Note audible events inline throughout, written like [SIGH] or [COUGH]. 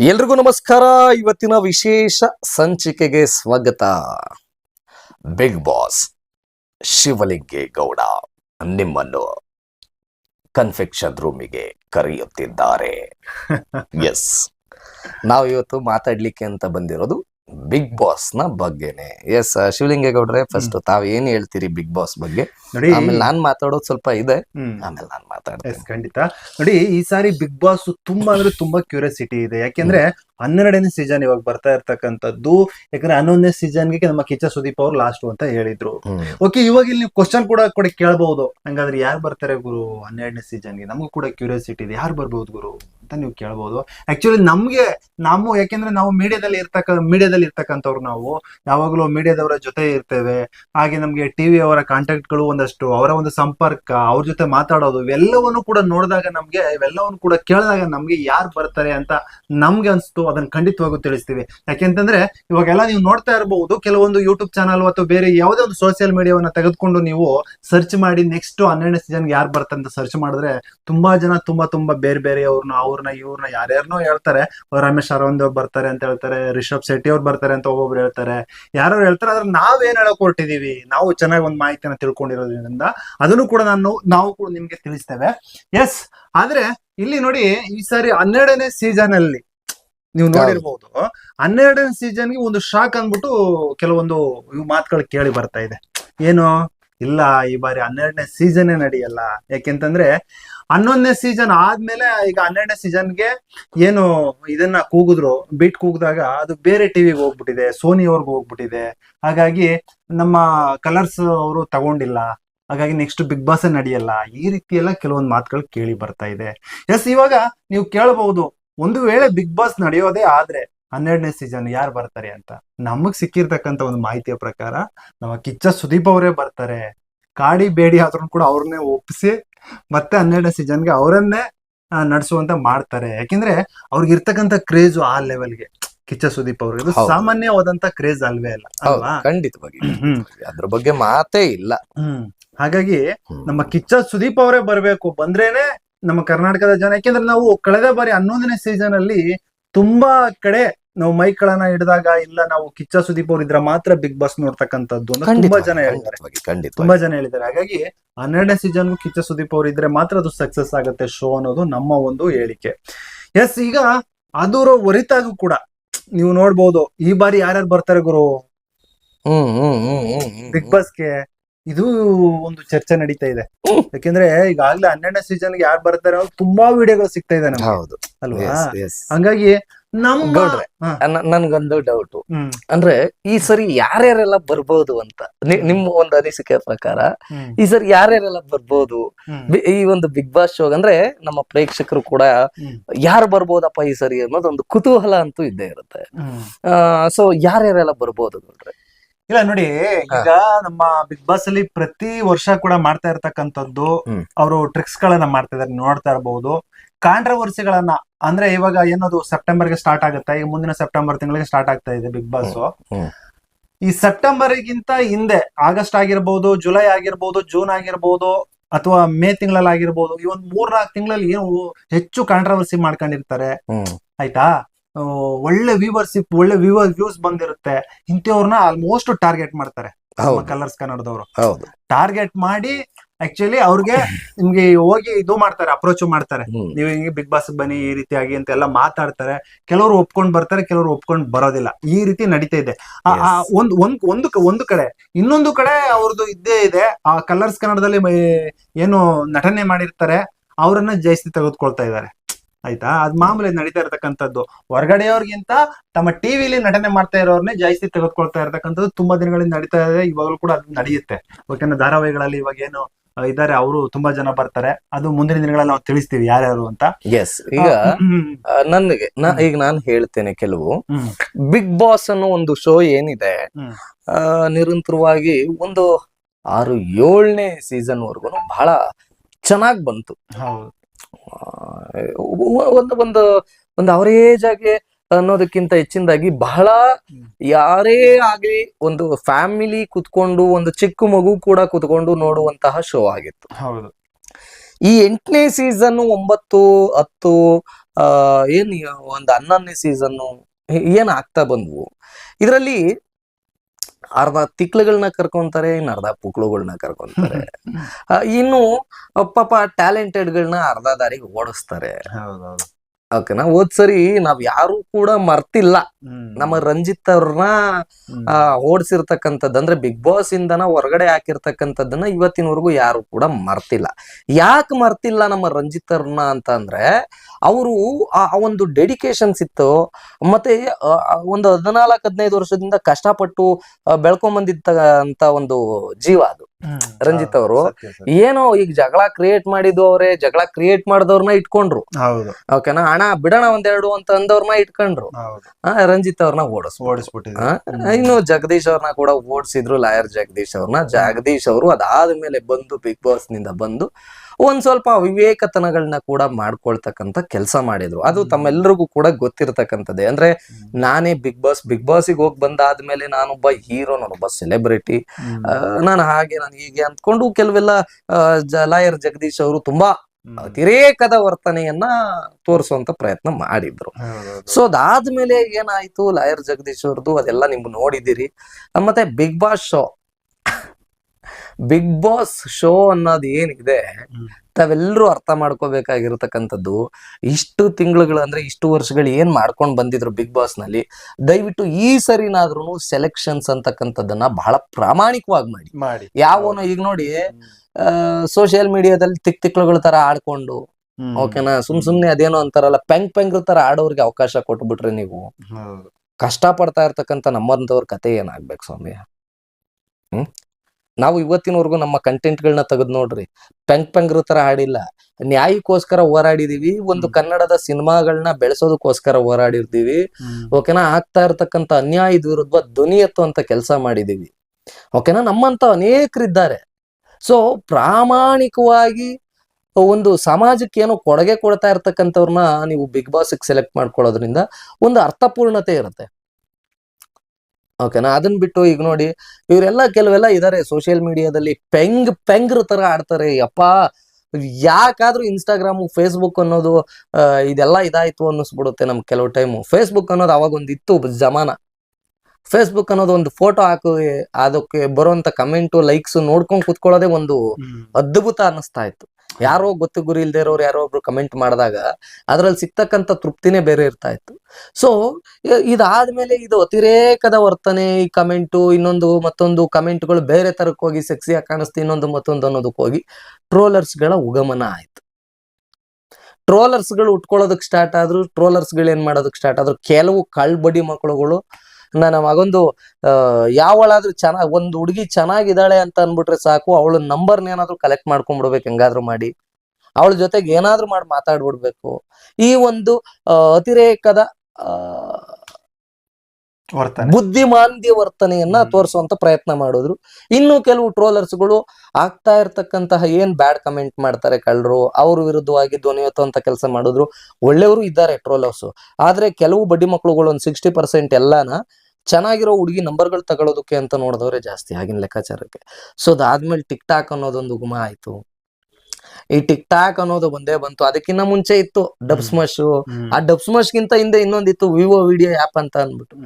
ಎಲ್ರಿಗೂ ನಮಸ್ಕಾರ. ಇವತ್ತಿನ ವಿಶೇಷ ಸಂಚಿಕೆಗೆ ಸ್ವಾಗತ. ಬಿಗ್ ಬಾಸ್ ಶಿವಲಿಂಗೇಗೌಡ ನಿಮ್ಮನ್ನು ಕನ್ಫೆಕ್ಷನ್ ರೂಮಿಗೆ ಕರೆಯುತ್ತಿದ್ದಾರೆ. [LAUGHS] ಎಸ್ ನಾವಿವತ್ತು ಮಾತಾಡ್ಲಿಕ್ಕೆ ಅಂತ ಬಂದಿರೋದು ಬಿಗ್ ಬಾಸ್ನ ಬಗ್ಗೆನೆ. ಎಸ್ ಶಿವಲಿಂಗೇಗೌಡ್ರೆ ಫಸ್ಟ್ ತಾವ್ ಏನ್ ಹೇಳ್ತೀರಿ ಬಿಗ್ ಬಾಸ್ ಬಗ್ಗೆ? ನೋಡಿ ಆಮೇಲೆ ನಾನ್ ಮಾತಾಡೋದು ಸ್ವಲ್ಪ ಇದೆ. ಆಮೇಲೆ ನಾನ್ ಮಾತಾಡ್ತೇನೆ. ಖಂಡಿತ. ನೋಡಿ ಈ ಸಾರಿ ಬಿಗ್ ಬಾಸ್ ತುಂಬಾ ಅಂದ್ರೆ ತುಂಬಾ ಕ್ಯೂರಿಯಾಸಿಟಿ ಇದೆ. ಯಾಕೆಂದ್ರೆ ಹನ್ನೆರಡನೇ ಸೀಸನ್ ಇವಾಗ ಬರ್ತಾ ಇರ್ತಕ್ಕಂಥದ್ದು. ಯಾಕಂದ್ರೆ ಹನ್ನೊಂದನೇ ಸೀಸನ್ಗೆ ನಮ್ಮ ಕಿಚ್ಚ ಸುದೀಪ್ ಅವ್ರು ಲಾಸ್ಟ್ ಅಂತ ಹೇಳಿದ್ರು. ಓಕೆ ಇವಾಗ ಇಲ್ಲಿ ನೀವು ಕ್ವಶನ್ ಕೂಡ ಕೂಡ ಕೇಳಬಹುದು ಹಂಗಾದ್ರೆ ಯಾರು ಬರ್ತಾರೆ ಗುರು ಹನ್ನೆರಡನೇ ಸೀಸನ್ಗೆ ನಮಗೂ ಕೂಡ ಕ್ಯೂರಿಯಾಸಿಟಿ ಇದೆ. ಯಾರು ಬರ್ಬೋದು ಗುರು ಅಂತ ನೀವು ಕೇಳಬಹುದು ಆಕ್ಚುಲಿ ನಮ್ಗೆ ನಾವು ಯಾಕೆಂದ್ರೆ ನಾವು ಮೀಡಿಯಾದಲ್ಲಿ ಇರ್ತಕ್ಕ ಮೀಡಿಯಾದಲ್ಲಿ ಇರ್ತಕ್ಕಂಥವ್ರು ನಾವು. ಯಾವಾಗಲೂ ಮೀಡಿಯಾದವರ ಜೊತೆ ಇರ್ತೇವೆ. ಹಾಗೆ ನಮ್ಗೆ ಟಿವಿ ಅವರ ಕಾಂಟ್ಯಾಕ್ಟ್ಗಳು ಒಂದಷ್ಟು ಅವರ ಒಂದು ಸಂಪರ್ಕ ಅವ್ರ ಜೊತೆ ಮಾತಾಡೋದು ಇವೆಲ್ಲವನ್ನು ಕೂಡ ನೋಡಿದಾಗ ನಮ್ಗೆ ಇವೆಲ್ಲವನ್ನು ಕೂಡ ಕೇಳಿದಾಗ ನಮ್ಗೆ ಯಾರು ಬರ್ತಾರೆ ಅಂತ ನಮ್ಗೆ ಅನ್ಸ್ತು. ಅದನ್ನ ಖಂಡಿತವಾಗೂ ತಿಳಿಸ್ತೀವಿ. ಯಾಕೆಂತಂದ್ರೆ ಇವಾಗೆಲ್ಲ ನೀವು ನೋಡ್ತಾ ಇರಬಹುದು ಕೆಲವೊಂದು ಯೂಟ್ಯೂಬ್ ಚಾನಲ್ ಅಥವಾ ಬೇರೆ ಯಾವುದೇ ಒಂದು ಸೋಷಿಯಲ್ ಮೀಡಿಯಾವನ್ನ ತೆಗೆದುಕೊಂಡು ನೀವು ಸರ್ಚ್ ಮಾಡಿ ನೆಕ್ಸ್ಟ್ ಹನ್ನೆರಡನೇ ಸೀಸನ್ಗೆ ಯಾರು ಬರ್ತಾರೆ ಅಂತ ಸರ್ಚ್ ಮಾಡಿದ್ರೆ ತುಂಬಾ ಜನ ತುಂಬಾ ತುಂಬಾ ಬೇರೆ ಬೇರೆ ಅವ್ರನ್ನ ಅವ್ರನ್ನ ಇವ್ರನ್ನ ಯಾರ್ಯಾರನೋ ಹೇಳ್ತಾರೆ. ರಮೇಶ್ ಅರವಿಂದ್ ಅವ್ರು ಬರ್ತಾರೆ ಅಂತ ಹೇಳ್ತಾರೆ, ರಿಷಬ್ ಶೆಟ್ಟಿ ಅವ್ರು ಬರ್ತಾರೆ ಅಂತ ಒಬ್ಬೊಬ್ರು ಹೇಳ್ತಾರೆ. ಯಾರು ಹೇಳ್ತಾರೆ, ಆದ್ರೆ ನಾವೇನ್ ಹೇಳಕ್ ಹೊರಟಿದೀವಿ? ನಾವು ಚೆನ್ನಾಗಿ ಒಂದು ಮಾಹಿತಿನ ತಿಳ್ಕೊಂಡಿರೋದ್ರಿಂದ ಅದನ್ನು ಕೂಡ ನಾನು, ನಾವು ಕೂಡ ನಿಮ್ಗೆ ತಿಳಿಸ್ತೇವೆ. ಎಸ್ ಆದ್ರೆ ಇಲ್ಲಿ ನೋಡಿ ಈ ಸಾರಿ ಹನ್ನೆರಡನೇ ಸೀಸನ್ ಅಲ್ಲಿ ನೀವು ನೋಡಿರ್ಬಹುದು ಹನ್ನೆರಡನೇ ಸೀಸನ್ಗೆ ಒಂದು ಶಾಕ್ ಅಂದ್ಬಿಟ್ಟು ಕೆಲವೊಂದು ಮಾತುಗಳು ಕೇಳಿ ಬರ್ತಾ ಇದೆ. ಏನು? ಇಲ್ಲ ಈ ಬಾರಿ ಹನ್ನೆರಡನೇ ಸೀಸನ್ ನಡೆಯಲ್ಲ. ಯಾಕೆಂತಂದ್ರೆ ಹನ್ನೊಂದನೇ ಸೀಸನ್ ಆದ್ಮೇಲೆ ಈಗ ಹನ್ನೆರಡನೇ ಸೀಸನ್ಗೆ ಏನು ಇದನ್ನ ಕೂಗಿದ್ರು ಬೀಟ್ ಕೂಗಿದಾಗ ಅದು ಬೇರೆ ಟಿವಿಗೆ ಹೋಗ್ಬಿಟ್ಟಿದೆ ಸೋನಿ ಅವ್ರಿಗೆ ಹೋಗ್ಬಿಟ್ಟಿದೆ. ಹಾಗಾಗಿ ನಮ್ಮ ಕಲರ್ಸ್ ಅವರು ತಗೊಂಡಿಲ್ಲ. ಹಾಗಾಗಿ ನೆಕ್ಸ್ಟ್ ಬಿಗ್ ಬಾಸ್ ನಡೆಯಲ್ಲ. ಈ ರೀತಿ ಎಲ್ಲ ಕೆಲವೊಂದು ಮಾತುಗಳು ಕೇಳಿ ಬರ್ತಾ ಇದೆ. ಎಸ್ ಇವಾಗ ನೀವು ಕೇಳಬಹುದು ಒಂದು ವೇಳೆ ಬಿಗ್ ಬಾಸ್ ನಡೆಯೋದೇ ಆದ್ರೆ ಹನ್ನೆರಡನೇ ಸೀಸನ್ ಯಾರು ಬರ್ತಾರೆ ಅಂತ? ನಮಗ್ ಸಿಕ್ಕಿರ್ತಕ್ಕಂತ ಒಂದು ಮಾಹಿತಿಯ ಪ್ರಕಾರ ನಮ್ಮ ಕಿಚ್ಚ ಸುದೀಪ್ ಅವರೇ ಬರ್ತಾರೆ. ಕಾಡಿ ಬೇಡಿ ಆದ್ರೂ ಕೂಡ ಅವ್ರನ್ನೇ ಒಪ್ಪಿಸಿ ಮತ್ತೆ ಹನ್ನೆರಡನೇ ಸೀಸನ್ಗೆ ಅವರನ್ನೇ ನಡೆಸುವಂತ ಮಾಡ್ತಾರೆ. ಯಾಕೆಂದ್ರೆ ಅವ್ರಿಗೆ ಇರ್ತಕ್ಕಂತ ಕ್ರೇಜ್ ಆ ಲೆವೆಲ್ಗೆ ಕಿಚ್ಚ ಸುದೀಪ್ ಅವ್ರಿಗೆ. ಇದು. ಸಾಮಾನ್ಯವಾದಂತ ಕ್ರೇಜ್ ಅಲ್ವೇ ಅಲ್ಲ ಅಲ್ವಾ? ಖಂಡಿತವಾಗಿ. ಅದ್ರ ಬಗ್ಗೆ ಮಾತೇ ಇಲ್ಲ. ಹ್ಮ್. ಹಾಗಾಗಿ ನಮ್ಮ ಕಿಚ್ಚ ಸುದೀಪ್ ಅವರೇ ಬರ್ಬೇಕು. ಬಂದ್ರೇನೆ ನಮ್ಮ ಕರ್ನಾಟಕದ ಜನ ಯಾಕೆಂದ್ರೆ ನಾವು ಕಳೆದ ಬಾರಿ ಹನ್ನೊಂದನೇ ಸೀಸನ್ ಅಲ್ಲಿ ತುಂಬಾ ಕಡೆ ನಾವು ಮೈಕ್ಗಳನ್ನ ಹಿಡಿದಾಗ ಇಲ್ಲ ನಾವು ಕಿಚ್ಚ ಸುದೀಪ್ ಅವ್ರು ಇದ್ರ ಮಾತ್ರ ಬಿಗ್ ಬಾಸ್ ನೋಡ್ತಕ್ಕಂಥದ್ದು ತುಂಬಾ ಜನ ಹೇಳಿದ್ದಾರೆ ತುಂಬಾ ಜನ ಹೇಳಿದ್ದಾರೆ. ಹಾಗಾಗಿ ಹನ್ನೆರಡನೇ ಸೀಸನ್ ಕಿಚ್ಚ ಸುದೀಪ್ ಅವ್ರು ಇದ್ರೆ ಮಾತ್ರ ಅದು ಸಕ್ಸಸ್ ಆಗುತ್ತೆ ಶೋ ಅನ್ನೋದು ನಮ್ಮ ಒಂದು ಹೇಳಿಕೆ. ಎಸ್ ಈಗ ಅದರ ಹೊರಿತಾಗೂ ಕೂಡ ನೀವು ನೋಡ್ಬೋದು ಈ ಬಾರಿ ಯಾರ್ಯಾರು ಬರ್ತಾರೆ ಗುರು? ಹ್ಮ್ ಹ್ಮ್ ಹ್ಮ್ ಹ್ಮ್ ಹ್ಮ್. ಬಿಗ್ ಬಾಸ್ಗೆ ಇದು ಒಂದು ಚರ್ಚೆ ನಡೀತಾ ಇದೆ. ಯಾಕೆಂದ್ರೆ ಈಗಾಗ್ಲೇ ಹನ್ನೆರಡನೇ ಸೀಸನ್ ಯಾರು ಬರ್ತಾರೆ ಅವ್ರು ತುಂಬಾ ವಿಡಿಯೋಗಳು ಸಿಗ್ತಾ ಇದೆ ನಮ್ಗೆ. ಹೌದು. ಅಲ್ವಾ. ಹಂಗಾಗಿ ನಮ್ ಗೌಡ್ರೆ. ನನ್ಗೊಂದು ಡೌಟ್ ಅಂದ್ರೆ ಈ ಸರಿ ಯಾರ್ಯಾರೆಲ್ಲ ಬರ್ಬೋದು ಅಂತ ನಿಮ್ಮ ಒಂದು ಅನಿಸಿಕೆ ಪ್ರಕಾರ ಈ ಸರಿ ಯಾರ್ಯಾರೆಲ್ಲ ಬರ್ಬೋದು? ಈ ಒಂದು ಬಿಗ್ ಬಾಸ್ ಶೋ ಅಂದ್ರೆ ನಮ್ಮ ಪ್ರೇಕ್ಷಕರು ಕೂಡ ಯಾರು ಬರ್ಬೋದಪ್ಪ ಈ ಸರಿ ಅನ್ನೋದೊಂದು ಕುತೂಹಲ ಅಂತೂ ಇದ್ದೇ ಇರುತ್ತೆ. ಸೊ ಯಾರ್ಯಾರೆಲ್ಲ ಬರ್ಬೋದು ನೋಡ್ರಿ ಇಲ್ಲ ನೋಡಿ ಈಗ ನಮ್ಮ ಬಿಗ್ ಬಾಸ್ ಅಲ್ಲಿ ಪ್ರತಿ ವರ್ಷ ಕೂಡ ಮಾಡ್ತಾ ಇರ್ತಕ್ಕಂಥದ್ದು. ಅವರು ಟ್ರಿಕ್ಸ್ ಗಳನ್ನ ಮಾಡ್ತಾ ಇದಾರೆ ನೋಡ್ತಾ ಇರಬಹುದು ಕಾಂಟ್ರವರ್ಸಿಗಳನ್ನ ಅಂದ್ರೆ ಇವಾಗ ಏನದು ಸೆಪ್ಟೆಂಬರ್ಗೆ ಸ್ಟಾರ್ಟ್ ಆಗುತ್ತೆ ಈಗ ಮುಂದಿನ ಸೆಪ್ಟೆಂಬರ್ ತಿಂಗಳಿಗೆ ಸ್ಟಾರ್ಟ್ ಆಗ್ತಾ ಇದೆ ಬಿಗ್ ಬಾಸ್ ಈ ಸೆಪ್ಟೆಂಬರ್ ಗಿಂತ ಹಿಂದೆ ಆಗಸ್ಟ್ ಆಗಿರ್ಬೋದು ಜುಲೈ ಆಗಿರ್ಬೋದು ಜೂನ್ ಆಗಿರ್ಬೋದು ಅಥವಾ ಮೇ ತಿಂಗಳಲ್ಲಿ ಆಗಿರ್ಬೋದು ಈ ಒಂದ್ ಮೂರ್ನಾಲ್ಕು ತಿಂಗಳಲ್ಲಿ ಏನು ಹೆಚ್ಚು ಕಾಂಟ್ರವರ್ಸಿ ಮಾಡ್ಕೊಂಡಿರ್ತಾರೆ. ಆಯ್ತಾ? ಒಳ್ಳೆ ವ್ಯೂವರ್ಶಿಪ್ ಒಳ್ಳೆ ವ್ಯೂವರ್ ವ್ಯೂಸ್ ಬಂದಿರುತ್ತೆ. ಇಂಥವ್ರನ್ನ ಆಲ್ಮೋಸ್ಟ್ ಟಾರ್ಗೆಟ್ ಮಾಡ್ತಾರೆ ಕಲರ್ಸ್ ಕನ್ನಡದವರು. ಟಾರ್ಗೆಟ್ ಮಾಡಿ ಆಕ್ಚುಲಿ ಅವ್ರಿಗೆ ನಿಮ್ಗೆ ಹೋಗಿ ಇದು ಮಾಡ್ತಾರೆ ಅಪ್ರೋಚ್ ಮಾಡ್ತಾರೆ. ನೀವು ಹಿಂಗೆ ಬಿಗ್ ಬಾಸ್ ಬನ್ನಿ ಈ ರೀತಿಯಾಗಿ ಅಂತೆಲ್ಲ ಮಾತಾಡ್ತಾರೆ. ಕೆಲವರು ಒಪ್ಕೊಂಡ್ ಬರ್ತಾರೆ ಕೆಲವರು ಒಪ್ಕೊಂಡ್ ಬರೋದಿಲ್ಲ. ಈ ರೀತಿ ನಡೀತಾ ಇದೆ. ಒಂದ್ ಒಂದ್ ಒಂದು ಒಂದು ಕಡೆ ಇನ್ನೊಂದು ಕಡೆ ಅವ್ರದ್ದು ಇದ್ದೇ ಇದೆ. ಆ ಕಲರ್ಸ್ ಕನ್ನಡದಲ್ಲಿ ಏನು ನಟನೆ ಮಾಡಿರ್ತಾರೆ ಅವರನ್ನ ಜಯಿಸಿ ತೆಗೆದುಕೊಳ್ತಾ ಇದ್ದಾರೆ. ಆಯ್ತಾ? ಅದ್ ಮಾಮೂಲಿ ನಡೀತಾ ಇರತಕ್ಕಂಥದ್ದು. ಹೊರಗಡೆಯವ್ರಿಗಿಂತ ತಮ್ಮ ಟಿವಿಲಿ ನಟನೆ ಮಾಡ್ತಾ ಇರೋರ್ನೇ ಜಾಸ್ತಿ ತೆಗೆದುಕೊಳ್ತಾ ಇರತಕ್ಕಂಥದ್ದು ತುಂಬಾ ದಿನಗಳಿಂದ ನಡೀತಾ ಇದೆ. ಇವಾಗಲೂ ಕೂಡ ಅದು ನಡೆಯುತ್ತೆ. ಓಕೆನಾ ಧಾರಾವಾಹಿಗಳಲ್ಲಿ ಇವಾಗ ಏನು ಇದಾರೆ ಇದ್ದಾರೆ ಅವರು ತುಂಬಾ ಜನ ಬರ್ತಾರೆ. ಅದು ಮುಂದಿನ ದಿನಗಳಲ್ಲಿ ನಾವು ತಿಳಿಸ್ತೀವಿ ಯಾರ್ಯಾರು ಅಂತ. ಎಸ್ ಈಗ ನನಗೆ ಈಗ ನಾನು ಹೇಳ್ತೇನೆ ಕೆಲವು. ಬಿಗ್ ಬಾಸ್ ಅನ್ನೋ ಒಂದು ಶೋ ಏನಿದೆ ನಿರಂತರವಾಗಿ ಒಂದು ಆರು ಏಳನೇ ಸೀಸನ್ ವರ್ಗು ಬಹಳ ಚೆನ್ನಾಗ್ ಬಂತು. ಒಂದು ಒಂದು ಒಂದು ಅವರೇಜ್ ಆಗಿ ಅನ್ನೋದಕ್ಕಿಂತ ಹೆಚ್ಚಿನದಾಗಿ ಬಹಳ. ಯಾರೇ ಆಗ್ಲಿ ಒಂದು ಫ್ಯಾಮಿಲಿ ಕುತ್ಕೊಂಡು ಒಂದು ಚಿಕ್ಕ ಮಗು ಕೂಡ ಕುತ್ಕೊಂಡು ನೋಡುವಂತಹ ಶೋ ಆಗಿತ್ತು. ಹೌದು. ಈ ಎಂಟನೇ ಸೀಸನ್ ಒಂಬತ್ತು ಹತ್ತು ಏನ್ ಒಂದು ಒಂದ್ ಹನ್ನೊಂದನೇ ಸೀಸನ್ ಏನ್ ಆಗ್ತಾ ಬಂದ್ವು? ಇದರಲ್ಲಿ ಅರ್ಧ ತಿಕ್ಳುಗಳನ್ನ ಕರ್ಕೊಂತಾರೆ ಇನ್ನು ಅರ್ಧ ಪುಕ್ಳುಗಳನ್ನ ಕರ್ಕೊಂತಾರೆ. ಇನ್ನು ಪಾಪ ಟ್ಯಾಲೆಂಟೆಡ್ಗಳನ್ನ ಅರ್ಧ ದಾರಿಗೆ ಓಡಿಸ್ತಾರೆ. ಓಕೆನಾ? ಹೋದ್ ಸರಿ ನಾವ್ ಯಾರು ಕೂಡ ಮರ್ತಿಲ್ಲ. ನಮ್ಮ ರಂಜಿತ್ ಅವ್ರನ್ನ ಆ, ಓಡಿಸಿರ್ತಕ್ಕಂಥದ್ದು ಅಂದ್ರೆ ಬಿಗ್ ಬಾಸ್ ಇಂದನ ಹೊರಗಡೆ ಹಾಕಿರ್ತಕ್ಕಂಥದ್ದನ್ನ ಇವತ್ತಿನವರೆಗೂ ಯಾರು ಕೂಡ ಮರ್ತಿಲ್ಲ. ಯಾಕೆ ಮರ್ತಿಲ್ಲ ನಮ್ಮ ರಂಜಿತ್ ಅವ್ರನ್ನ ಅಂತ ಅಂದ್ರೆ ಅವರು ಆ ಒಂದು ಡೆಡಿಕೇಶನ್ಸ್ ಇತ್ತು ಮತ್ತೆ ಒಂದು ಹದಿನಾಲ್ಕು ಹದಿನೈದು ವರ್ಷದಿಂದ ಕಷ್ಟಪಟ್ಟು ಬಂದಿದ್ದ ಒಂದು ಜೀವ ಅದು. ರಂಜಿತ್ ಅವರು. ಏನೋ ಈಗ ಜಗಳ ಕ್ರಿಯೇಟ್ ಮಾಡಿದ್ದು ಅವರೇ ಜಗಳ ಕ್ರಿಯೇಟ್ ಮಾಡಿದವ್ರನ್ನ ಇಟ್ಕೊಂಡ್ರು. ಓಕೆನಾ ಹಣ ಬಿಡೋಣ ಒಂದೆರಡು ಅಂತ ಅಂದವ್ರನ್ನ ಇಟ್ಕೊಂಡ್ರು. ರಂಜಿತ್ ಅವ್ರನ್ನ ಓಡಿಸ್ ಓಡಿಸ್ಬಿಟ್ಟಿದ್ರು. ಇನ್ನು ಜಗದೀಶ್ ಅವ್ರನ್ನ ಕೂಡ ಓಡಿಸಿದ್ರು ಲಾಯರ್ ಜಗದೀಶ್ ಅವ್ರನ್ನ. ಜಗದೀಶ್ ಅವರು ಅದಾದ್ಮೇಲೆ ಬಂದು ಬಿಗ್ ಬಾಸ್ನಿಂದ ಬಂದು ಒಂದ್ ಸ್ವಲ್ಪ ವಿವೇಕತನಗಳನ್ನ ಕೂಡ ಮಾಡ್ಕೊಳ್ತಕ್ಕಂತ ಕೆಲಸ ಮಾಡಿದ್ರು. ಅದು ತಮ್ಮೆಲ್ಲರಿಗೂ ಕೂಡ ಗೊತ್ತಿರತಕ್ಕಂಥದ್ದೇ. ಅಂದ್ರೆ ನಾನೇ ಬಿಗ್ ಬಾಸ್ ಬಿಗ್ ಬಾಸ್ಗೆ ಹೋಗಿ ಬಂದಾದ್ಮೇಲೆ ನಾನೊಬ್ಬ ಹೀರೋ ನಾನೊಬ್ಬ ಸೆಲೆಬ್ರಿಟಿ. ನಾನು ಹಾಗೆ ನಾನು ಹೀಗೆ ಅಂದ್ಕೊಂಡು ಕೆಲವೆಲ್ಲ ಲಾಯರ್ ಜಗದೀಶ್ ಅವರು ತುಂಬಾ. ಅತಿರೇಕದ ವರ್ತನೆಯನ್ನ ತೋರಿಸುವಂತ ಪ್ರಯತ್ನ ಮಾಡಿದ್ರು. ಸೊ ಅದಾದ್ಮೇಲೆ ಏನಾಯ್ತು? ಲಾಯರ್ ಜಗದೀಶ್ ಅವ್ರದ್ದು ಅದೆಲ್ಲ ನಿಮ್ಗೆ ನೋಡಿದಿರಿ ಮತ್ತೆ Bigg Boss show. Bigg Boss show ಅನ್ನೋದು ಏನಿದೆ. ತಾವೆಲ್ಲರೂ ಅರ್ಥ ಮಾಡ್ಕೋಬೇಕಾಗಿರ್ತಕ್ಕಂಥದ್ದು. ಇಷ್ಟು ತಿಂಗಳುಗಳು ಅಂದ್ರೆ ಇಷ್ಟು ವರ್ಷಗಳು ಏನ್ ಮಾಡ್ಕೊಂಡು ಬಂದಿದ್ರು ಬಿಗ್ ಬಾಸ್ನಲ್ಲಿ? ದಯವಿಟ್ಟು ಈ ಸರಿನಾದ್ರೂ ಸೆಲೆಕ್ಷನ್ಸ್ ಅಂತಕ್ಕಂಥದ್ದನ್ನ ಬಹಳ ಪ್ರಾಮಾಣಿಕವಾಗಿ ಮಾಡಿ. ಮಾಡಿ. ಯಾವನು ಈಗ ನೋಡಿ ಸೋಷಿಯಲ್ ಮೀಡಿಯಾದಲ್ಲಿ ತಿಕ್ ತಿಕ್ಳುಗಳ ತರ ಆಡ್ಕೊಂಡು. ಓಕೆನಾ ಸುಮ್ ಸುಮ್ನೆ ಅದೇನೋ ಅಂತಾರಲ್ಲ ಪೆಂಗ್ ಪೆಂಗ್ ತರ ಆಡೋರ್ಗೆ ಅವಕಾಶ ಕೊಟ್ಬಿಟ್ರೆ ನೀವು. ಕಷ್ಟ ಪಡ್ತಾ ಇರ್ತಕ್ಕಂಥ ನಮ್ಮಂತವ್ರ ಕತೆ ಏನಾಗ್ಬೇಕು ಸ್ವಾಮಿ? ಹ್ಮ್? ನಾವು ಇವತ್ತಿನವರೆಗೂ ನಮ್ಮ ಕಂಟೆಂಟ್ಗಳನ್ನ ತೆಗೆದು ನೋಡ್ರಿ. ಪೆಂಗ್ ಪೆಂಗ್ರ ತರ ಆಡಿಲ್ಲ ನ್ಯಾಯಕ್ಕೋಸ್ಕರ ಹೋರಾಡಿದೀವಿ. ಒಂದು. ಕನ್ನಡದ ಸಿನಿಮಾಗಳನ್ನ ಬೆಳೆಸೋದಕ್ಕೋಸ್ಕರ ಹೋರಾಡಿರ್ತೀವಿ. ಓಕೆನಾ? ಆಗ್ತಾ ಇರ್ತಕ್ಕಂಥ ಅನ್ಯಾಯದ ವಿರುದ್ಧ ಧ್ವನಿ ಎತ್ತುವಂತ ಕೆಲಸ ಮಾಡಿದೀವಿ. ಓಕೆನಾ? ನಮ್ಮಂತ ಅನೇಕರಿದ್ದಾರೆ. ಸೊ ಪ್ರಾಮಾಣಿಕವಾಗಿ ಒಂದು ಸಮಾಜಕ್ಕೆ ಏನೋ ಕೊಡುಗೆ ಕೊಡ್ತಾ ಇರ್ತಕ್ಕಂಥವ್ರನ್ನ ನೀವು ಬಿಗ್ ಬಾಸ್ಗೆ ಸೆಲೆಕ್ಟ್ ಮಾಡ್ಕೊಳ್ಳೋದ್ರಿಂದ ಒಂದು ಅರ್ಥಪೂರ್ಣತೆ ಇರುತ್ತೆ. ಓಕೆನಾ ಅದನ್ನ ಬಿಟ್ಟು ಈಗ ನೋಡಿ, ಇವರೆಲ್ಲ ಕೆಲವೆಲ್ಲ ಇದಾರೆ ಸೋಷಿಯಲ್ ಮೀಡಿಯಾದಲ್ಲಿ ಪೆಂಗ್, ಪೆಂಗ್ರ ತರ ಆಡ್ತಾರೆ. ಯಪ್ಪ, ಯಾಕಾದ್ರೂ ಇನ್ಸ್ಟಾಗ್ರಾಮ್ ಫೇಸ್ಬುಕ್ ಅನ್ನೋದು ಇದೆಲ್ಲ ಇದಾಯ್ತು ಅನ್ನಿಸ್ಬಿಡುತ್ತೆ ನಮ್ಗೆ ಕೆಲವು ಟೈಮು ಫೇಸ್ಬುಕ್ ಅನ್ನೋದು ಅವಾಗ ಒಂದಿತ್ತು ಜಮಾನ. ಫೇಸ್ಬುಕ್ ಅನ್ನೋದು ಒಂದು ಫೋಟೋ ಹಾಕಿ ಅದಕ್ಕೆ ಬರುವಂತ ಕಮೆಂಟು ಲೈಕ್ಸ್ ನೋಡ್ಕೊಂಡ್ ಕುತ್ಕೊಳ್ಳೋದೇ ಒಂದು ಅದ್ಭುತ ಅನ್ನಿಸ್ತಾ ಇತ್ತು. ಯಾರೋ ಗೊತ್ತು ಗುರಿ ಇಲ್ದೇ ಇರೋರು ಯಾರೋ ಒಬ್ರು ಕಮೆಂಟ್ ಮಾಡಿದಾಗ ಅದ್ರಲ್ಲಿ ಸಿಗ್ತಕ್ಕಂಥ ತೃಪ್ತಿನೇ ಬೇರೆ ಇರ್ತಾ ಇತ್ತು. ಸೊ ಇದಾದ್ಮೇಲೆ ಇದು ಅತಿರೇಕದ ವರ್ತನೆ ಈ ಕಮೆಂಟು ಇನ್ನೊಂದು ಮತ್ತೊಂದು ಕಮೆಂಟ್ಗಳು ಬೇರೆ ತರಕ್ಕೆ ಹೋಗಿ ಸೆಕ್ಸಿಯಾಗಿ ಕಾಣಿಸ್ತು ಇನ್ನೊಂದು ಮತ್ತೊಂದು ಅನ್ನೋದಕ್ಕೆ ಹೋಗಿ ಟ್ರೋಲರ್ಸ್ಗಳ ಉಗಮನ ಆಯ್ತು. ಟ್ರೋಲರ್ಸ್ಗಳು ಉಟ್ಕೊಳ್ಳೋದಕ್ಕೆ ಸ್ಟಾರ್ಟ್ ಆದ್ರು ಟ್ರೋಲರ್ಸ್ಗಳು ಏನ್ ಮಾಡೋದಕ್ಕೆ ಸ್ಟಾರ್ಟ್ ಆದ್ರು ಕೆಲವು ಕಳ್ಬಡಿ ಮಕ್ಕಳುಗಳು ನನ್ನ ಮಗೊಂದು ಯಾವಳಾದ್ರೂ ಚೆನ್ನಾಗ್ ಒಂದು ಹುಡುಗಿ ಚೆನ್ನಾಗಿದ್ದಾಳೆ ಅಂತ ಅನ್ಬಿಟ್ರೆ ಸಾಕು ಅವಳ ನಂಬರ್ನ ಏನಾದ್ರೂ ಕಲೆಕ್ಟ್ ಮಾಡ್ಕೊಂಡ್ಬಿಡ್ಬೇಕು ಹೆಂಗಾದ್ರೂ ಮಾಡಿ. ಅವಳ ಜೊತೆಗೆ ಏನಾದ್ರೂ ಮಾಡಿ ಮಾತಾಡ್ಬಿಡ್ಬೇಕು. ಈ ಒಂದು ಅತಿರೇಕದ ಬುದ್ಧಿಮಾಂದ್ಯ ವರ್ತನೆಯನ್ನ. ತೋರಿಸುವಂತ ಪ್ರಯತ್ನ ಮಾಡಿದ್ರು. ಇನ್ನು ಕೆಲವು ಟ್ರೋಲರ್ಸ್ಗಳು ಆಗ್ತಾ ಇರ್ತಕ್ಕಂತಹ ಏನ್ ಬ್ಯಾಡ್ ಕಮೆಂಟ್ ಮಾಡ್ತಾರೆ ಕಳ್ಳರು ಅವ್ರ ವಿರುದ್ಧವಾಗಿ ಧ್ವನಿ ಎತ್ತುವಂತ ಕೆಲಸ ಮಾಡಿದ್ರು. ಒಳ್ಳೆಯವರು ಇದ್ದಾರೆ ಟ್ರೋಲರ್ಸ್ ಆದ್ರೆ ಕೆಲವು ಬಡ್ಡಿ ಮಕ್ಕಳುಗಳು ಒಂದ್ ಸಿಕ್ಸ್ಟಿ ಪರ್ಸೆಂಟ್ ಎಲ್ಲಾನ ಚೆನ್ನಾಗಿರೋ ಹುಡುಗಿ ನಂಬರ್ಗಳು ತಗೊಳೋದಕ್ಕೆ ಅಂತ ನೋಡಿದವ್ರೆ ಜಾಸ್ತಿ ಆಗಿನ ಲೆಕ್ಕಾಚಾರಕ್ಕೆ. ಸೊ ಅದಾದ್ಮೇಲೆ ಟಿಕ್ ಟಾಕ್ ಅನ್ನೋದೊಂದು ಗುಮ ಆಯ್ತು. ಈ ಟಿಕ್ ಟಾಕ್ ಅನ್ನೋದು ಬಂದೇ ಬಂತು. ಅದಕ್ಕಿಂತ ಮುಂಚೆ ಇತ್ತು ಡಬ್. ಸ್ಮಶ್. ಆ ಡಬ್ ಸ್ಮಶ್ಗಿಂತ ಹಿಂದೆ ಇನ್ನೊಂದಿತ್ತು ವಿವೋ ವಿಡಿಯೋ ಆಪ್ ಅಂತ ಅಂದ್ಬಿಟ್ಟು.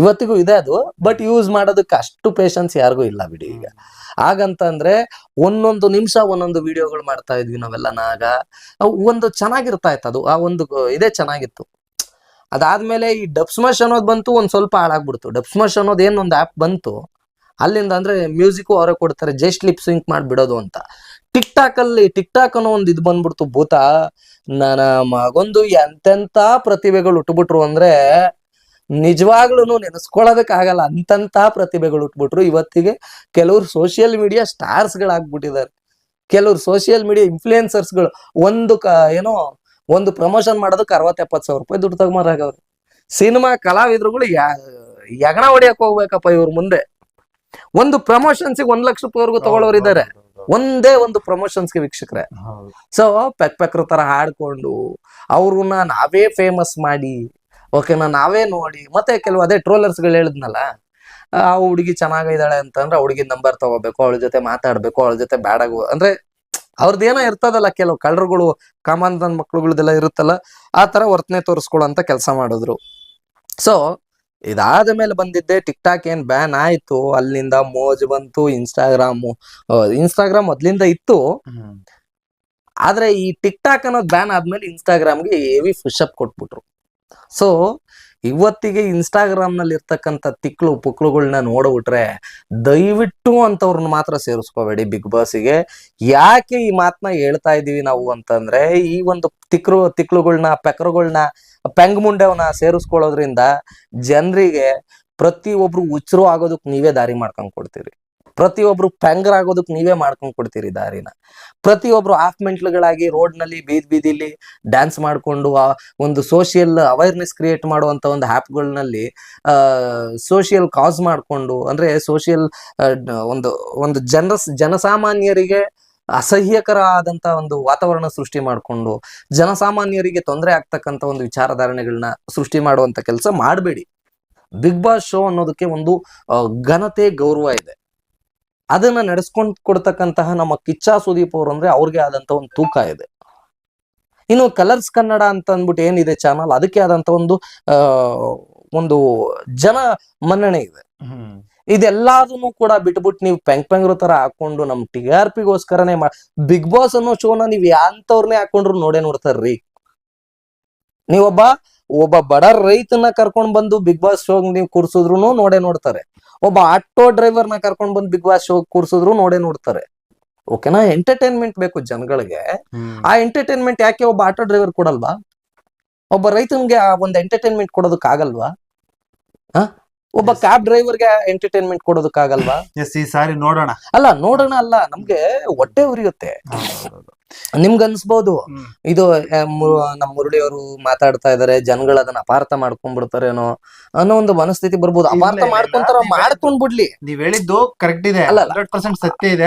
ಇವತ್ತಿಗೂ ಇದೆ ಅದು ಬಟ್ ಯೂಸ್ ಮಾಡೋದಕ್ಕೆ ಅಷ್ಟು ಪೇಶನ್ಸ್ ಯಾರಿಗೂ ಇಲ್ಲ ಬಿಡಿ ಈಗ. ಹಾಗಂತಂದ್ರೆ ಒಂದೊಂದು ನಿಮಿಷ ಒಂದೊಂದು ವಿಡಿಯೋಗಳು ಮಾಡ್ತಾ ಇದ್ವಿ ನಾವೆಲ್ಲ ನಾಗ. ಒಂದು ಚೆನ್ನಾಗಿರ್ತಾ ಇತ್ತು ಅದು. ಆ ಒಂದು ಇದೇ ಚೆನ್ನಾಗಿತ್ತು. ಅದಾದ್ಮೇಲೆ ಈ ಡಬ್ ಸ್ಮಶ್ ಅನ್ನೋದು ಬಂತು ಒಂದ್ ಸ್ವಲ್ಪ ಹಾಳಾಗ್ಬಿಡ್ತು. ಡಬ್ ಸ್ಮಶ್ ಅನ್ನೋದು ಏನು ಒಂದು ಆಪ್ ಬಂತು, ಅಲ್ಲಿಂದ ಅಂದ್ರೆ ಮ್ಯೂಸಿಕ್ ಅವರೇ ಕೊಡ್ತಾರೆ ಜಸ್ಟ್ ಲಿಪ್ ಸಿಂಕ್ ಮಾಡ್ಬಿಡೋದು ಅಂತ. ಟಿಕ್ ಟಾಕ್ ಅಲ್ಲಿ ಟಿಕ್ ಟಾಕ್ ಅನ್ನೋ ಒಂದು ಇದು ಬಂದ್ಬಿಡ್ತು ಭೂತ. ನನ್ನ ಮಗೊಂದು ಎಂತೆಂತ ಪ್ರತಿಭೆಗಳು ಉಟ್ಬಿಟ್ರು ಅಂದ್ರೆ ನಿಜವಾಗ್ಲೂ ನೆನೆಸ್ಕೊಳ್ಳೋದಕ್ಕಾಗಲ್ಲ ಅಂತಂತ ಪ್ರತಿಭೆಗಳು ಉಟ್ಬಿಟ್ರು ಇವತ್ತಿಗೆ ಕೆಲವ್ರು ಸೋಷಿಯಲ್ ಮೀಡಿಯಾ ಸ್ಟಾರ್ಸ್ ಗಳಾಗ್ಬಿಟ್ಟಿದ್ದಾರೆ. ಕೆಲವ್ರು ಸೋಷಿಯಲ್ ಮೀಡಿಯಾ ಇನ್ಫ್ಲೂಯೆನ್ಸರ್ಸ್ಗಳು ಒಂದು ಕ, ಏನೋ ಒಂದು ಪ್ರಮೋಷನ್ ಮಾಡೋದಕ್ಕೆ ಅರವತ್ತು ಎಪ್ಪತ್ತು ಸಾವಿರ ರೂಪಾಯಿ ದುಡ್ಡು ತಗೊಂಬರಾಗವ್ರು ಸಿನಿಮಾ ಕಲಾವಿದ್ರುಗಳು ಯಾ ಯಗಣ ಹೊಡಿಯಕ್ ಹೋಗ್ಬೇಕಪ್ಪ ಇವ್ರ ಮುಂದೆ. ಒಂದು ಪ್ರಮೋಷನ್ಸ್ ಒಂದ್ ಲಕ್ಷ ರೂಪಾಯಿವರೆಗೂ ತಗೊಳ್ಳೋರು ಇದ್ದಾರೆ ಒಂದೇ ಒಂದು ಪ್ರಮೋಷನ್ಸ್ಗೆ ವೀಕ್ಷಕರೇ. ಸೊ ಪೆಕ್ ಪೆಕ್ರ ತರ ಹಾಡ್ಕೊಂಡು ಅವ್ರನ್ನ ನಾವೇ ಫೇಮಸ್ ಮಾಡಿ ಓಕೆನಾ ನಾವೇ ನೋಡಿ ಮತ್ತೆ ಕೆಲವು ಅದೇ ಟ್ರೋಲರ್ಸ್ಗಳು ಹೇಳಿದ್ನಲ್ಲ ಆ ಹುಡುಗಿ ಚೆನ್ನಾಗಿದ್ದಾಳೆ ಅಂತಂದ್ರೆ ಹುಡುಗಿ ನಂಬರ್ ತಗೋಬೇಕು ಅವಳ ಜೊತೆ ಮಾತಾಡ್ಬೇಕು ಅವಳ ಜೊತೆ ಬ್ಯಾಡಾಗು ಅಂದ್ರೆ ಅವ್ರದ್ದೇನೋ ಇರ್ತದಲ್ಲ ಕೆಲವು ಕಳ್ಳರುಗಳು ಕಾಮಾಂಧನ್ ಮಕ್ಳುಗಳದೆಲ್ಲ ಇರುತ್ತಲ್ಲ ಆ ತರ ವರ್ತನೆ ತೋರಿಸ್ಕೊಳ್ಳೋಂತ ಕೆಲಸ ಮಾಡಿದ್ರು. ಸೊ ಇದಾದ ಮೇಲೆ ಬಂದಿದ್ದೆ ಟಿಕ್ ಟಾಕ್ ಏನ್ ಬ್ಯಾನ್ ಆಯ್ತು. ಅಲ್ಲಿಂದ ಮೋಜ್ ಬಂತು ಇನ್ಸ್ಟಾಗ್ರಾಮು ಇನ್ಸ್ಟಾಗ್ರಾಮ್ ಮೊದ್ಲಿಂದ ಇತ್ತು. ಆದ್ರೆ ಈ ಟಿಕ್ ಟಾಕ್ ಅನ್ನೋದು ಬ್ಯಾನ್ ಆದ್ಮೇಲೆ ಇನ್ಸ್ಟಾಗ್ರಾಮ್ಗೆ ಹೆವಿ ಅಪ್ ಕೊಟ್ಬಿಟ್ರು. ಸೊ ಇವತ್ತಿಗೆ ಇನ್ಸ್ಟಾಗ್ರಾಮ್ನಲ್ಲಿ ಇರ್ತಕ್ಕಂಥ ತಿಕ್ಳು ಪುಕ್ಳುಗಳನ್ನ ನೋಡ್ಬಿಟ್ರೆ ದಯವಿಟ್ಟು ಅಂತವ್ರನ್ನ ಮಾತ್ರ ಸೇರಿಸ್ಕೋಬೇಡಿ ಬಿಗ್ ಬಾಸ್ಗೆ ಯಾಕೆ ಈ ಮಾತನ್ನ ಹೇಳ್ತಾ ಇದೀವಿ ನಾವು ಅಂತಂದ್ರೆ ಈ ಒಂದು ತಿಕ್ರು ತಿಕ್ಳುಗಳನ್ನ ಪೆಕರುಗಳನ್ನ ಪೆಂಗ್ ಮುಂಡೆವನ್ನ ಸೇರಿಸ್ಕೊಳ್ಳೋದ್ರಿಂದ ಜನರಿಗೆ ಪ್ರತಿಯೊಬ್ರು ಹುಚ್ಚರು ಆಗೋದಕ್ಕೆ ನೀವೇ ದಾರಿ ಮಾಡ್ಕೊಂಡ್ ಕೊಡ್ತೀರಿ. ಪ್ರತಿಯೊಬ್ರು ಪ್ಯಾಂಗರ್ ಆಗೋದಕ್ ನೀವೇ ಮಾಡ್ಕೊಂಡ್ ಕೊಡ್ತೀರಿ ದಾರಿನ. ಪ್ರತಿಯೊಬ್ರು ಹಾಫ್ ಮೆಂಟ್ಲ್ಗಳಾಗಿ ರೋಡ್ನಲ್ಲಿ ಬೀದಿ ಬೀದಿಲಿ ಡ್ಯಾನ್ಸ್ ಮಾಡ್ಕೊಂಡು, ಆ, ಒಂದು ಸೋಷಿಯಲ್ ಅವೇರ್ನೆಸ್ ಕ್ರಿಯೇಟ್ ಮಾಡುವಂತ ಒಂದು ಆ್ಯಪ್ಗಳಲ್ಲಿ ಸೋಷಿಯಲ್ ಕಾಸ್ ಮಾಡ್ಕೊಂಡು, ಅಂದ್ರೆ ಸೋಷಿಯಲ್ ಒಂದು ಒಂದು ಜನ ಜನಸಾಮಾನ್ಯರಿಗೆ ಅಸಹ್ಯಕರ ಆದಂತ ಒಂದು ವಾತಾವರಣ ಸೃಷ್ಟಿ ಮಾಡಿಕೊಂಡು, ಜನಸಾಮಾನ್ಯರಿಗೆ ತೊಂದರೆ ಆಗ್ತಕ್ಕಂಥ ಒಂದು ವಿಚಾರಧಾರಣೆಗಳನ್ನ ಸೃಷ್ಟಿ ಮಾಡುವಂತ ಕೆಲಸ ಮಾಡಬೇಡಿ. ಬಿಗ್ ಬಾಸ್ ಶೋ ಅನ್ನೋದಕ್ಕೆ ಒಂದು ಘನತೆ ಗೌರವ ಇದೆ. ಅದನ್ನ ನಡೆಸ್ಕೊಂಡ್ ಕೊಡ್ತಕ್ಕಂತಹ ನಮ್ಮ ಕಿಚ್ಚಾ ಸುದೀಪ್ ಅವ್ರು ಅಂದ್ರೆ ಅವ್ರಿಗೆ ಆದಂತ ಒಂದು ತೂಕ ಇದೆ. ಇನ್ನು ಕಲರ್ಸ್ ಕನ್ನಡ ಅಂತ ಅಂದ್ಬಿಟ್ಟು ಏನಿದೆ ಚಾನಲ್ ಅದಕ್ಕೆ ಆದಂತ ಒಂದು ಒಂದು ಜನ ಮನ್ನಣೆ ಇದೆ. ಇದೆಲ್ಲದನ್ನು ಕೂಡ ಬಿಟ್ಬಿಟ್ಟು ನೀವು ಪೆಂಗ್ ಪೆಂಗ್ರು ತರ ಹಾಕೊಂಡು ನಮ್ ಟಿ ಆರ್ ಪಿಗೋಸ್ಕರನೇ ಮಾ ಬಿಗ್ ಬಾಸ್ ಅನ್ನೋ ಶೋನ ನೀವ್ ಯಾಂತವ್ರನ್ನೇ ಹಾಕೊಂಡ್ರು ನೋಡೇ ನೋಡ್ತಾರ್ರಿ. ನೀವೊಬ್ಬ ಒಬ್ಬ ಬಡ ರೈತನ ಕರ್ಕೊಂಡ್ ಬಂದು ಬಿಗ್ ಬಾಸ್ ಶೋಗ್ ನೀವು ಕೂರ್ಸಿದ್ರು ನೋಡೇ ನೋಡ್ತಾರೆ. ಒಬ್ಬ ಆಟೋ ಡ್ರೈವರ್ನ ಕರ್ಕೊಂಡ್ ಬಂದು ಬಿಗ್ ಬಾಸ್ ಶೋ ಕೂರ್ಸಿದ್ರು ನೋಡೇ ನೋಡ್ತಾರೆ. ಓಕೆನಾ ಎಂಟರ್ಟೈನ್ಮೆಂಟ್ ಬೇಕು ಜನಗಳಿಗೆ. ಆ ಎಂಟರ್ಟೈನ್ಮೆಂಟ್ ಯಾಕೆ ಒಬ್ಬ ಆಟೋ ಡ್ರೈವರ್ ಕೊಡಲ್ವಾ? ಒಬ್ಬ ರೈತನ್ಗೆ ಆ ಒಂದು ಎಂಟರ್ಟೈನ್ಮೆಂಟ್ ಕೊಡೋದಕ್ಕಾಗಲ್ವಾ ಆಗಲ್ವಾ? ಒಬ್ಬ. ಕ್ಯಾಬ್ ಡ್ರೈವರ್ಗೆ ಎಂಟರ್ಟೈನ್ಮೆಂಟ್ ಕೊಡೋದಕ್ಕಾಗಲ್ವಾ ಈ ಸಾರಿ ನೋಡೋಣ. ಅಲ್ಲ ನೋಡೋಣ ಅಲ್ಲ ನಮ್ಗೆ ಹೊಟ್ಟೆ ಉರಿಯುತ್ತೆ. ನಿಮ್ಗೆ ಅನ್ಸ್ಬೋದು ಇದು ನಮ್ಮ ಮುರಳಿ ಅವರು ಮಾತಾಡ್ತಾ ಇದಾರೆ ಜನಗಳು ಅದನ್ನ ಅಪಾರ್ಥ ಮಾಡ್ಕೊಂಡ್ಬಿಡ್ತಾರೇನೋ ಅನ್ನೋ ಒಂದು ಮನಸ್ಥಿತಿ ಬರ್ಬೋದು. ಅಪಾರ್ಥ. ಮಾಡ್ಕೊಂತಾರ ನೀವ್ ಮಾಡ್ಕೊಂಡ್ ಬಿಡ್ಲಿ ನೀವ್ ಹೇಳಿದ್ದು ಕರೆಕ್ಟ್ ಇದೆ. ಹಂಡ್ರೆಡ್ ಪರ್ಸೆಂಟ್ ಸತ್ಯ ಇದೆ.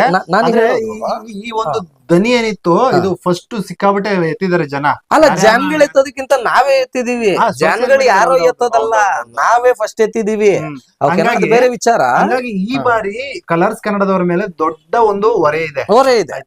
ಈ- ಒಂದು ದನಿ ಏನಿತ್ತು ಇದು ಫಸ್ಟ್ ಸಿಕ್ಕಾಬಟ್ಟೆ ಎತ್ತಿದ್ದಾರೆ ಜನ. ಅಲ್ಲ ಜನಗಳು ಎತ್ತೋದಕ್ಕಿಂತ ನಾವೇ ಎತ್ತಿದೀವಿ. ಜನಗಳು ಯಾರೋ ಎತ್ತೋದಲ್ಲ. ನಾವೇ ಫಸ್ಟ್ ಎತ್ತಿದೀವಿ. ಬೇರೆ ವಿಚಾರ. ಹಾಗಾಗಿ ಈ ಬಾರಿ ಕಲರ್ಸ್ ಕನ್ನಡದವರ ಮೇಲೆ ದೊಡ್ಡ ಒಂದು ಹೊರೆ ಇದೆ. ಹೊರೆ ಇದೆ.